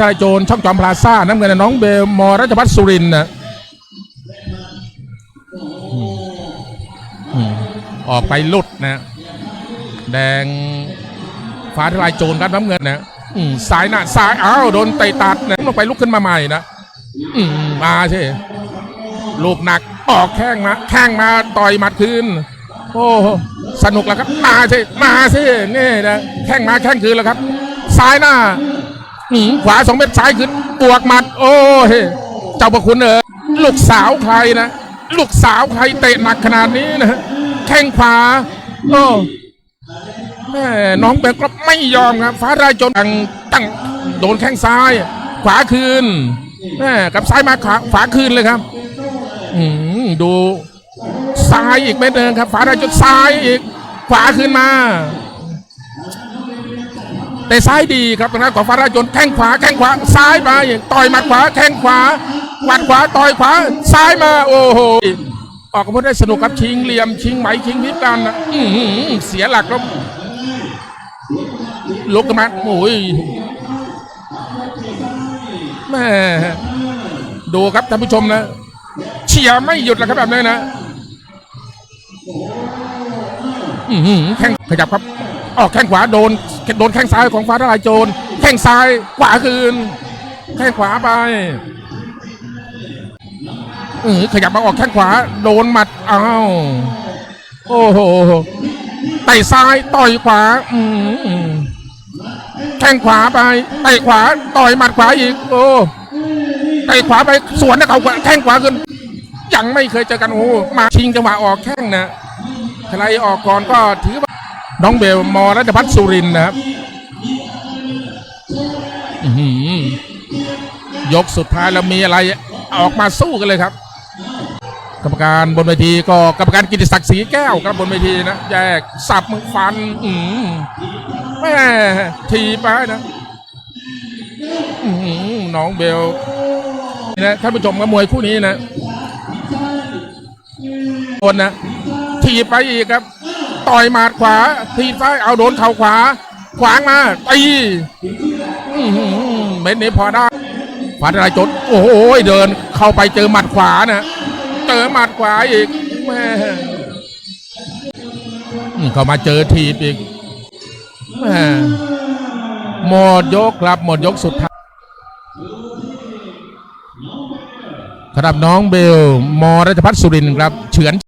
ทายโจรช่องจอมพลาซ่าน้ำเงินน้องเบลมอรัชพัฒสุรินนะออกไปลุดนะ แดงฟ้าทลายโจรครับน้ำเงินนะอืมซ้ายหน้าซ้ายอ้าวโดนเตะตัดนะลงไปลุกขึ้นมาใหม่นะมาใช่ลูกหนักออกแข้งมาแข้งมาต่อยหมัดคืนโอ้สนุกแล้วครับ มาสิมาสินี่นะแข้งมาแข้งคืนแล้วครับ ซ้ายหน้า ขวาสองเม็ดซ้ายคืนบวกหมัด โอ้เฮเจ้าประคุณเออลูกสาวใครนะ ลูกสาวใครเตะหนักขนาดนี้นะแข้งขวาโอ้แม่น้องเบลก็ไม่ยอมครับ ฟ้าได้จนตั้งตั้งโดนแข้งซ้าย ขวาคืนแม่กับซ้ายมาขวาขวาคืนเลยครับอืมดูซ้ายอีกเม็ดนึงครับ ฝาได้จนซ้ายอีก ขวาขึ้นมา แต่ซ้ายดีครับทางด้านของฟ้าได้จนแข้งขวาแข้งขวาซ้ายมาอีกต่อยหมัดขวาแข้งขวาหวัดขวาต่อยขวาซ้ายมาโอ้โหออกมาได้สนุกครับชิงเหลี่ยมชิงไหมชิงพิบกันนะอือเสียหลักแล้วลุกขึ้นมาโอ้ยแม่ดูครับท่านผู้ชมนะเชียร์ไม่หยุดแล้วครับแบบนี้นะอือแข้งขยับครับ ออกแข้งขวาโดน โดนแข้งซ้ายของฟ้าทลายโจรแข้งซ้ายขวาคืน แข้งขวาไปเออขยับมาออกแข้งขวา โดนหมัดอ้าวโอ้โหไต่ซ้ายต่อยขวา อืมแข้งขวาไปไต่ขวาต่อยหมัดขวาอีก โอ้ไต่ขวาไปสวนนะเขาแข้งขวาขึ้น ยังไม่เคยเจอกันโอ้มาชิงจังหวะออกแข้งนะใครออกก่อนก็ถือว่า น้องเบลมอรัชพัฒน์สุรินนะครับยกสุดท้ายแล้วมีอะไรออกมาสู้กันเลยครับ กรรมการบนเวทีก็กรรมการกิติศักดิ์ศรีแก้วครับบนเวทีนะแยกสับมือฟัน อืมแม่ทีไปนะน้องเบลนะท่านผู้ชมกับมวยคู่นี้นะคนนะทีไปอีกครับ ต่อยหมัดขวา ทีบซ้ายเอาโดนเข่าขวา ขวางมาตีเม็ดนี้พอได้ฟ้าทลายจดโอ้โหเดินเข้าไปเจอหมัดขวานะเจอหมัดขวาอีกแม่เข้ามาเจอทีบอีกแม่หมดยกครับหมดยกสุดท้ายสำหรับน้องเบลมรัชพัฒสุรินครับ เฉือน